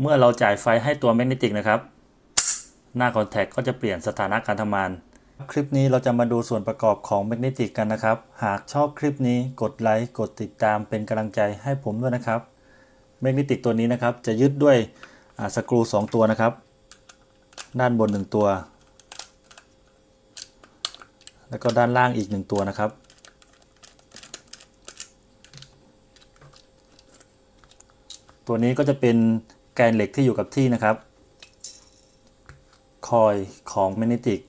เมื่อเราจ่ายไฟให้ตัวแมกเนติกนะครับ หน้าคอนแทคก็จะเปลี่ยนสถานะการทำงาน คลิปนี้เราจะมาดูส่วนประกอบของแมกเนติกกันนะครับ หากชอบคลิปนี้กดไลค์กดติดตามเป็นกำลังใจให้ผมด้วยนะครับแมกเนติกตัวนี้นะครับ จะยึดด้วยสกรู 2 ตัวนะครับ ด้านบน 1 ตัว แล้วก็ด้านล่างอีก 1 ตัวนะครับตัวนี้ก็จะเป็น แกนเหล็กที่อยู่กับที่นะครับ คอยของแมกเนติก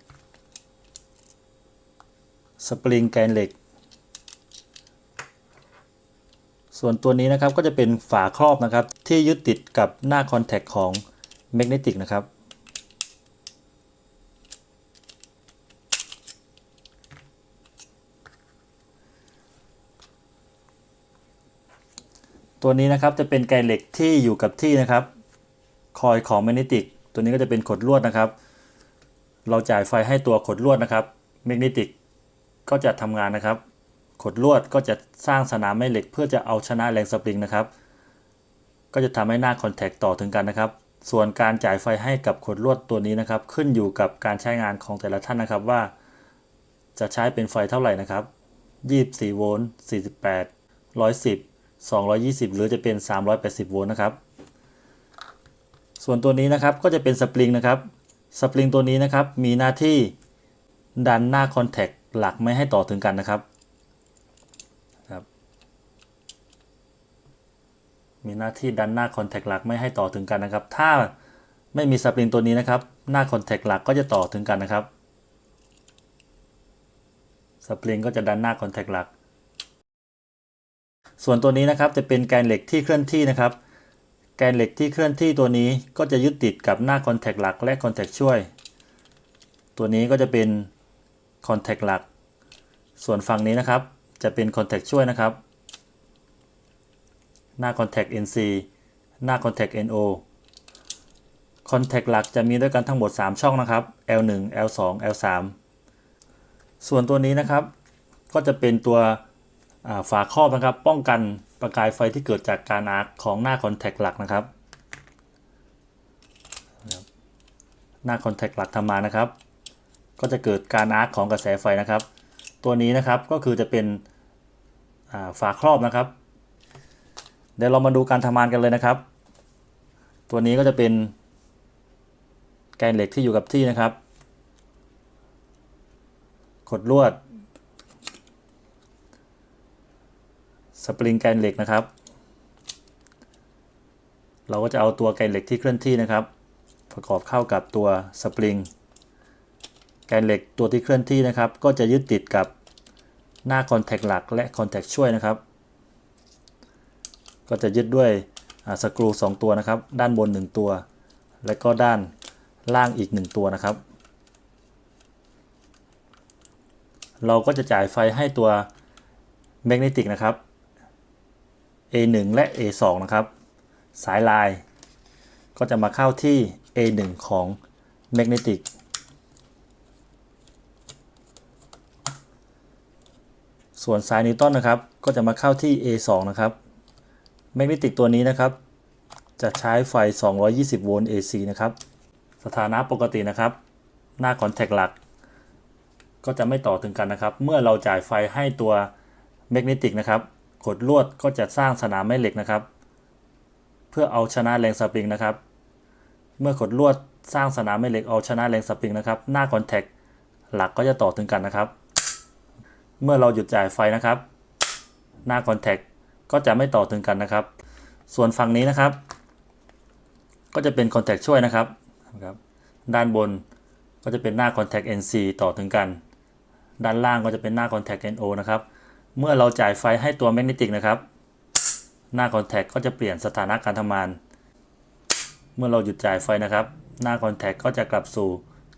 สปริงแกนเหล็ก ส่วนตัวนี้นะครับก็จะเป็นฝาครอบนะครับ ที่ยึดติดกับหน้าคอนแทคของแมกเนติกนะครับตัวนี้นะครับจะเป็นแกนเหล็กที่อยู่กับที่นะครับ คอยของแมกเนติกตัวนี้ก็จะเป็นขดลวดนะครับ เราจ่ายไฟให้ตัวขดลวดนะครับแมกเนติกก็จะทำงานนะครับ ขดลวดก็จะสร้างสนามแม่เหล็ก เพื่อจะเอาชนะแรงสปริงนะครับ ก็จะทำให้หน้าคอนแทคต่อถึงกันนะครับ ส่วนการจ่ายไฟให้กับขดลวดตัวนี้นะครับ ขึ้นอยู่กับการใช้งานของแต่ละท่านนะครับว่า จะใช้เป็นไฟเท่าไหร่นะครับ24โวลต์48 110 220 หรือจะเป็น 380 โวลต์นะครับ ส่วนตัวนี้นะครับก็จะเป็นสปริงนะครับสปริงตัวนี้นะครับมีหน้าที่ดันหน้าคอนแทคหลักไม่ให้ต่อถึงกันนะครับครับ มีหน้าที่ดันหน้าคอนแทคหลักไม่ให้ต่อถึงกันนะครับ ถ้าไม่มีสปริงตัวนี้นะครับ หน้าคอนแทคหลักก็จะต่อถึงกันนะครับสปริงก็จะดันหน้าคอนแทคหลัก ส่วนตัวนี้นะครับจะเป็นแกนเหล็กที่เคลื่อนที่นะครับ แกนเหล็กที่เคลื่อนที่ตัวนี้ก็จะยึดติดกับหน้าคอนแทคหลักและคอนแทคช่วย ตัวนี้ก็จะเป็นคอนแทคหลัก ส่วนฝั่งนี้นะครับจะเป็นคอนแทคช่วยนะครับ หน้าคอนแทค NC หน้าคอนแทค NO คอนแทคหลักจะมีด้วยกันทั้งหมด 3 ช่องนะครับ L1 L2 L3 ส่วนตัวนี้นะครับ ก็จะเป็นตัวฝาครอบนะครับ ป้องกัน ประกายไฟที่เกิดจากการอาร์คของหน้าคอนแทคหลักนะครับ หน้าคอนแทคหลักทำมานะครับ ก็จะเกิดการอาร์คของกระแสไฟนะครับ ตัวนี้นะครับก็คือจะเป็นาฝาครอบนะครับ เดี๋ยวเรามาดูการทำงานกันเลยนะครับ ตัวนี้ก็จะเป็นแกนเหล็กที่อยู่กับที่นะครับ ขดลวด ปริงแกนเหล็กนะครับ เราก็จะเอาตัวแกนเหล็กที่เคลื่อนที่นะครับ ประกอบเข้ากับตัวสปริงแกนเหล็กตัวที่เคลื่อนที่นะครับ ก็จะยึดติดกับหน้าคอนแทคหลักและคอนแทคช่วยนะครับ ก็จะยึดด้วยสกรู2ตัวนะครับ ด้านบน 1 ตัว และก็ด้านล่างอีก 1 ตัวนะครับ เราก็จะจ่ายไฟให้ตัวแมกเนติกนะครับ A1 และ A2 นะครับ สายลายก็จะมาเข้าที่ A1 ของแมกเนติกส่วนสายนิวตันนะครับ ก็จะมาเข้าที่ A2 นะครับ แมกเนติกตัวนี้นะครับ จะใช้ไฟ 220 โวลต์ AC นะครับ สถานะปกตินะครับ หน้าคอนแทคหลัก ก็จะไม่ต่อถึงกันนะครับ เมื่อเราจ่ายไฟให้ตัวแมกเนติกนะครับ ขดลวดก็จะสร้างสนามแม่เหล็กนะครับ เพื่อเอาชนะแรงสปริงนะครับ เมื่อขดลวดสร้างสนามแม่เหล็กเอาชนะแรงสปริงนะครับ หน้าคอนแทคหลักก็จะต่อถึงกันนะครับ เมื่อเราหยุดจ่ายไฟนะครับ หน้าคอนแทคก็จะไม่ต่อถึงกันนะครับ ส่วนฝั่งนี้นะครับ ก็จะเป็นคอนแทคช่วยนะครับครับ ด้านบนก็จะเป็นหน้าคอนแทค NC ต่อถึงกัน ด้านล่างก็จะเป็นหน้าคอนแทค NO นะครับ เมื่อเราจ่ายไฟให้ตัวแมกเนติกนะครับ หน้าคอนแทคก็จะเปลี่ยนสถานะการทำงาน เมื่อเราหยุดจ่ายไฟนะครับ หน้าคอนแทคก็จะกลับสู่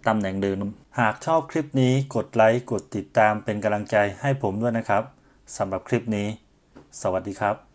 ตำแหน่งเดิม หากชอบคลิปนี้กดไลค์กดติดตามเป็นกำลังใจให้ผมด้วยนะครับสำหรับคลิปนี้ สวัสดีครับ